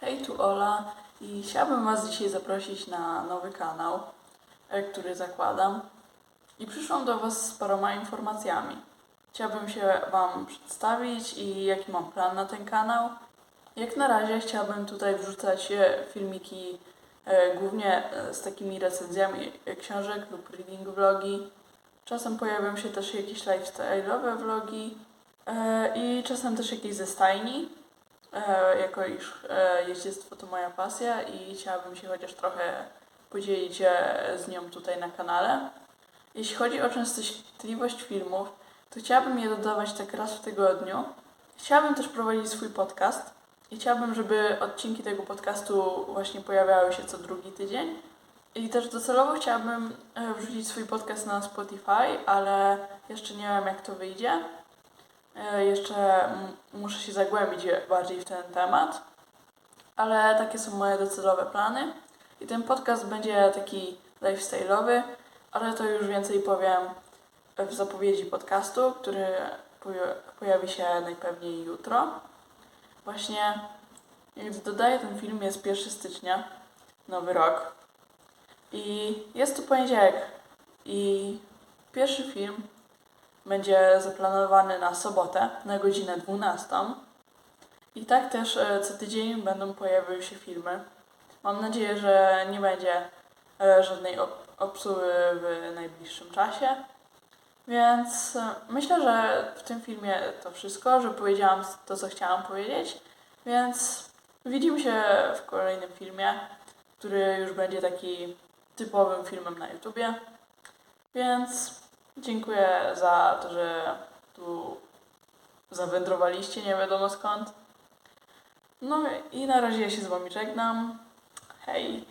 Hej, tu Ola i chciałabym Was dzisiaj zaprosić na nowy kanał, e, który zakładam. I przyszłam do Was z paroma informacjami. Chciałabym się Wam przedstawić i jaki mam plan na ten kanał. Jak na razie chciałabym tutaj wrzucać e, filmiki e, głównie e, z takimi recenzjami książek lub reading vlogi. Czasem pojawią się też jakieś lifestyle'owe vlogi e, i czasem też jakieś ze stajni jako iż e, jeździectwo to moja pasja i chciałabym się chociaż trochę podzielić e, z nią tutaj na kanale. Jeśli chodzi o częstotliwość filmów, to chciałabym je dodawać tak raz w tygodniu. Chciałabym też prowadzić swój podcast i chciałabym, żeby odcinki tego podcastu właśnie pojawiały się co drugi tydzień. I też docelowo chciałabym e, wrzucić swój podcast na Spotify, ale jeszcze nie wiem jak to wyjdzie. E, Jeszcze muszę się zagłębić bardziej w ten temat, ale takie są moje docelowe plany. I ten podcast będzie taki lifestyle'owy, ale to już więcej powiem w zapowiedzi podcastu, który poja- pojawi się najpewniej jutro. Właśnie, gdy dodaję ten film, jest 1 stycznia, nowy rok. I jest to poniedziałek. I pierwszy film będzie zaplanowany na sobotę na godzinę 12. I tak też e, co tydzień będą pojawiły się filmy. Mam nadzieję, że nie będzie e, żadnej ob- obsuły w najbliższym czasie. Więc e, myślę, że w tym filmie to wszystko, że powiedziałam to, co chciałam powiedzieć. Więc widzimy się w kolejnym filmie, który już będzie taki typowym filmem na YouTubie. Więc dziękuję za to, że tu zawędrowaliście nie wiadomo skąd. No i na razie się z Wami żegnam. Hej!